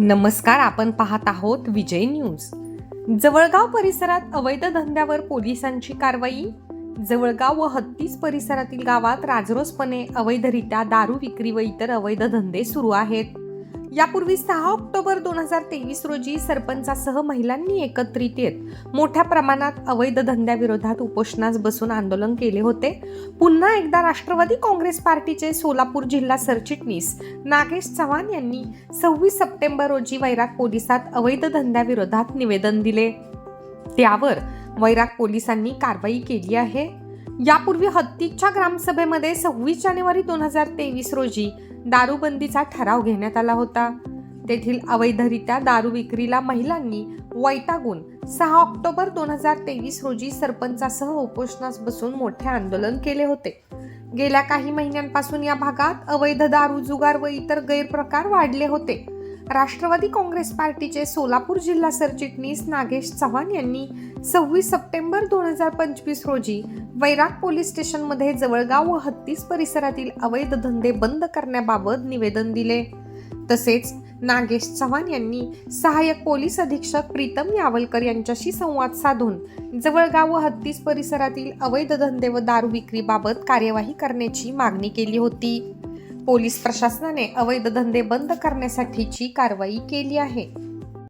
नमस्कार आपण पाहत आहोत विजय न्यूज. जवळगाव परिसरात अवैध धंद्यावर पोलिसांची कारवाई? जवळगाव व हत्तीस परिसरातील गावात राजरोसपणे अवैधरित्या दारू विक्री व इतर अवैध धंदे सुरू आहेत. यापूर्वी सहा ऑक्टोबर दोन हजार तेवीस रोजी सरपंचासह महिलांनी एकत्रित येत मोठ्या प्रमाणात अवैध धंद्याविरोधात उपोषणास बसून आंदोलन केले होते. पुन्हा एकदा राष्ट्रवादी काँग्रेस पार्टीचे सोलापूर जिल्हा सरचिटणीस नागेश चव्हाण यांनी सव्वीस सप्टेंबर रोजी वैराग पोलिसात अवैध धंद्याविरोधात निवेदन दिले. त्यावर वैराग पोलिसांनी कारवाई केली आहे. यापूर्वी हत्तीच्या ग्रामसभेमध्ये सव्वीस जानेवारी दोन हजार तेवीस रोजी दारूबंदीचा ठराव घेण्यात आला होता. तेथील अवैधरित्या दारू विक्रीला महिलांनी वैतागून सहा ऑक्टोबर दोन हजार तेवीस रोजी सरपंचासह उपोषणास बसून मोठे आंदोलन केले होते. गेल्या काही महिन्यांपासून या भागात अवैध दारू जुगार व इतर गैरप्रकार वाढले होते. राष्ट्रवादी काँग्रेस पार्टीचे सोलापूर जिल्हा सरचिटणीस नागेश चव्हाण यांनी सव्वीस सप्टेंबर दोन हजार पंचवीस रोजी वैराग पोलीस स्टेशनमध्ये जवळगाव व हत्तीस परिसरातील अवैध धंदे बंद करण्याबाबत निवेदन दिले. तसेच नागेश चव्हाण यांनी सहाय्यक पोलीस अधीक्षक प्रीतम यावलकर यांच्याशी संवाद साधून जवळगाव व हत्तीस परिसरातील अवैध धंदे व दारू विक्रीबाबत कार्यवाही करण्याची मागणी केली होती. पोलीस प्रशासनाने अवैध धंदे बंद करण्यासाठीची कारवाई केली आहे.